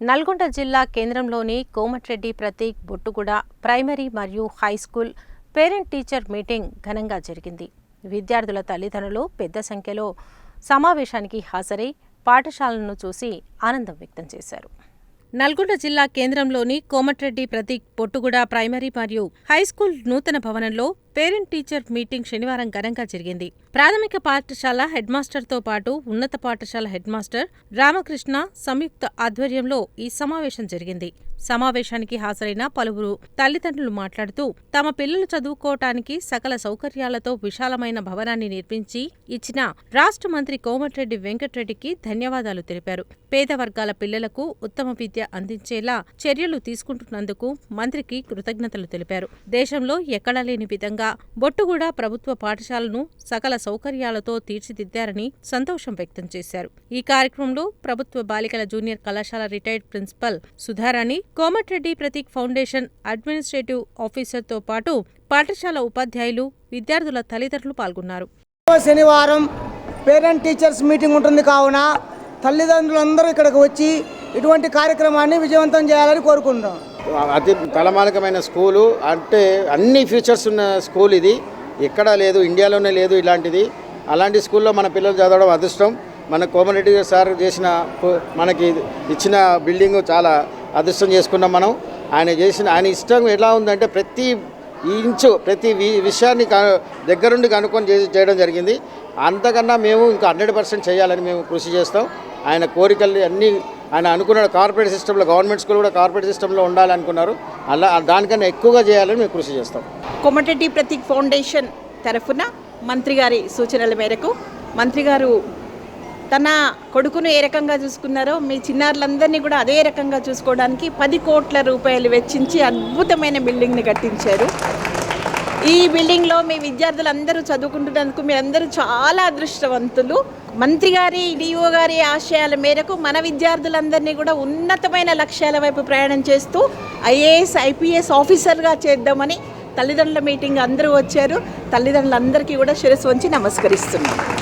నల్గొండ జిల్లా కేంద్రంలోని కోమటిరెడ్డి ప్రతీక్ బొట్టుగూడ ప్రైమరీ మరియు high school parent teacher meeting ఘనంగా జరిగింది. విద్యార్థుల తల్లిదండ్రులు పెద్ద సంఖ్యలో సమావేశానికి హాజరై పాఠశాలను చూసి ఆనందం వ్యక్తం చేశారు. నల్గొండ జిల్లా కేంద్రంలోని కోమటిరెడ్డి ప్రతీక్ పొట్టుగూడ ప్రైమరీ మరియు హైస్కూల్ నూతన భవనంలో పేరెంట్ టీచర్ మీటింగ్ శనివారం ఘనంగా జరిగింది. ప్రాథమిక పాఠశాల హెడ్ మాస్టర్తో పాటు ఉన్నత పాఠశాల హెడ్ మాస్టర్ రామకృష్ణ సంయుక్త ఆధ్వర్యంలో ఈ సమావేశం జరిగింది. సమావేశానికి హాజరైన పలువురు తల్లిదండ్రులు మాట్లాడుతూ తమ పిల్లలు చదువుకోవటానికి సకల సౌకర్యాలతో విశాలమైన భవనాన్ని నిర్మించి ఇచ్చిన రాష్ట్ర మంత్రి కోమటిరెడ్డి వెంకటరెడ్డికి ధన్యవాదాలు తెలిపారు. పేద వర్గాల పిల్లలకు ఉత్తమ విద్య అందించేలా చర్యలు తీసుకుంటున్నందుకు మంత్రికి కృతజ్ఞతలు తెలిపారు. దేశంలో ఎక్కడా లేని విధంగా బొట్టుగూడ ప్రభుత్వ పాఠశాలను సకల సౌకర్యాలతో తీర్చిదిద్దారని సంతోషం వ్యక్తం చేశారు. ఈ కార్యక్రమంలో ప్రభుత్వ బాలికల జూనియర్ కళాశాల retired principal Sudharani Komatireddy Prateek foundation administrative ఆఫీసర్తో పాటు పాఠశాల ఉపాధ్యాయులు విద్యార్థుల తల్లిదండ్రులు పాల్గొన్నారు. శనివారం పేరెంట్ టీచర్స్ మీటింగ్ ఉంటుంది కావున తల్లిదండ్రులందరూ ఇక్కడికి వచ్చి ఇటువంటి కార్యక్రమాన్ని విజయవంతం చేయాలని కోరుకుంటున్నాం. అతి తలమానికమైన స్కూలు అంటే అన్ని ఫీచర్స్ ఉన్న స్కూల్ ఇది. ఎక్కడా లేదు ఇండియాలోనే లేదు ఇలాంటిది. అలాంటి స్కూల్లో మన పిల్లలు చదవడం అదృష్టం. మన కోమరెడ్డి సార్ చేసిన మనకి ఇచ్చిన బిల్డింగ్ చాలా అదృష్టం చేసుకున్నాం మనం. ఆయన చేసిన ఆయన ఇష్టం ఎలా ఉందంటే ప్రతి ఇంచు ప్రతి వి- విషయాన్ని దగ్గరుండి కనుక్కొని చేసి చేయడం జరిగింది. అంతకన్నా మేము ఇంకా హండ్రెడ్ పర్సెంట్ చేయాలని మేము కృషి చేస్తాం. ఆయన కోరికలు అన్నీ ఆయన అనుకున్నాడు కార్పొరేట్ సిస్టంలో గవర్నమెంట్ స్కూల్ కూడా కార్పొరేట్ సిస్టంలో ఉండాలనుకున్నారు అలా దానికన్నా ఎక్కువగా చేయాలని మేము కృషి చేస్తాం. కొమటెడ్డి ప్రతీక్ ఫౌండేషన్ తరఫున మంత్రి గారి సూచనల మేరకు మంత్రి గారు తన కొడుకును ఏ రకంగా చూసుకున్నారో మీ చిన్నారులందరినీ కూడా అదే రకంగా చూసుకోవడానికి పది కోట్ల రూపాయలు వెచ్చించి అద్భుతమైన బిల్డింగ్ని కట్టించారు. ఈ బిల్డింగ్లో మీ విద్యార్థులందరూ చదువుకుంటున్నందుకు మీరందరూ చాలా అదృష్టవంతులు. మంత్రి గారి డిఓ గారి ఆశయాల మేరకు మన విద్యార్థులందరినీ కూడా ఉన్నతమైన లక్ష్యాల వైపు ప్రయాణం చేస్తూ ఐఏఎస్ ఐపీఎస్ ఆఫీసర్గా చేద్దామని తల్లిదండ్రుల మీటింగ్ అందరూ వచ్చారు. తల్లిదండ్రులందరికీ కూడా శిరస్సు వంచి నమస్కరిస్తున్నాను